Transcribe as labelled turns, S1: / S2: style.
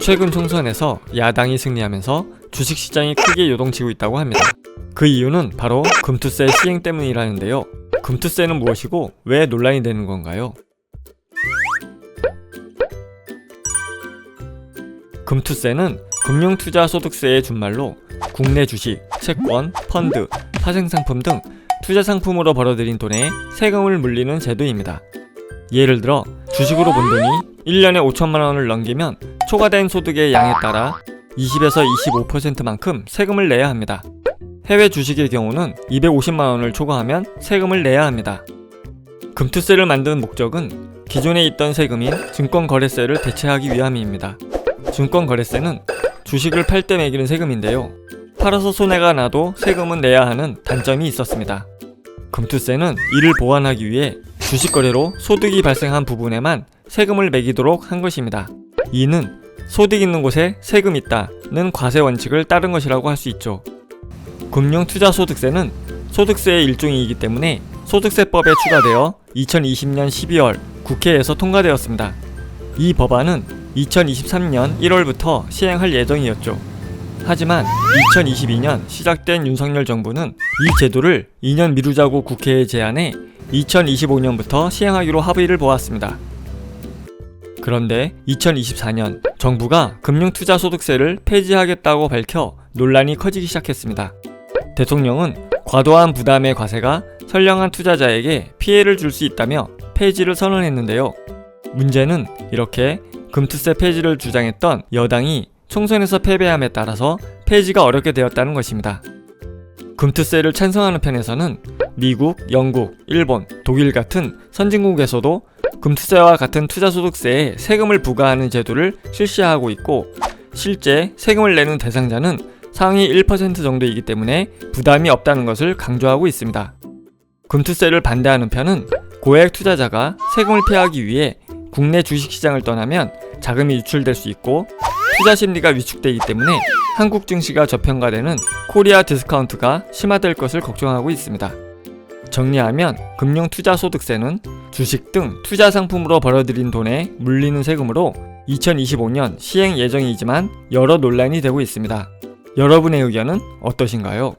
S1: 최근 총선에서 야당이 승리하면서 주식시장이 크게 요동치고 있다고 합니다. 그 이유는 바로 금투세 시행 때문이라는데요. 금투세는 무엇이고 왜 논란이 되는 건가요? 금투세는 금융투자소득세의 준말로 국내 주식, 채권, 펀드, 파생상품 등 투자 상품으로 벌어들인 돈에 세금을 물리는 제도입니다. 예를 들어 주식으로 번 돈이 1년에 5천만 원을 넘기면 초과된 소득의 양에 따라 20에서 25%만큼 세금을 내야 합니다. 해외 주식의 경우는 250만 원을 초과하면 세금을 내야 합니다. 금투세를 만든 목적은 기존에 있던 세금인 증권거래세를 대체하기 위함입니다. 증권거래세는 주식을 팔 때 매기는 세금인데요. 팔아서 손해가 나도 세금은 내야 하는 단점이 있었습니다. 금투세는 이를 보완하기 위해 주식 거래로 소득이 발생한 부분에만 세금을 매기도록 한 것입니다. 이는 소득 있는 곳에 세금 있다는 과세 원칙을 따른 것이라고 할 수 있죠. 금융 투자 소득세는 소득세의 일종이기 때문에 소득세법에 추가되어 2020년 12월 국회에서 통과되었습니다. 이 법안은 2023년 1월부터 시행할 예정이었죠. 하지만 2022년 시작된 윤석열 정부는 이 제도를 2년 미루자고 국회에 제안해 2025년부터 시행하기로 합의를 보았습니다. 그런데 2024년 정부가 금융투자소득세를 폐지하겠다고 밝혀 논란이 커지기 시작했습니다. 대통령은 과도한 부담의 과세가 선량한 투자자에게 피해를 줄 수 있다며 폐지를 선언했는데요. 문제는 이렇게 금투세 폐지를 주장했던 여당이 총선에서 패배함에 따라서 폐지가 어렵게 되었다는 것입니다. 금투세를 찬성하는 편에서는 미국, 영국, 일본, 독일 같은 선진국에서도 금투세와 같은 투자소득세에 세금을 부과하는 제도를 실시하고 있고 실제 세금을 내는 대상자는 상위 1% 정도이기 때문에 부담이 없다는 것을 강조하고 있습니다. 금투세를 반대하는 편은 고액 투자자가 세금을 피하기 위해 국내 주식시장을 떠나면 자금이 유출될 수 있고 투자 심리가 위축되기 때문에 한국 증시가 저평가되는 코리아 디스카운트가 심화될 것을 걱정하고 있습니다. 정리하면 금융투자소득세는 주식 등 투자 상품으로 벌어들인 돈에 물리는 세금으로 2025년 시행 예정이지만 여러 논란이 되고 있습니다. 여러분의 의견은 어떠신가요?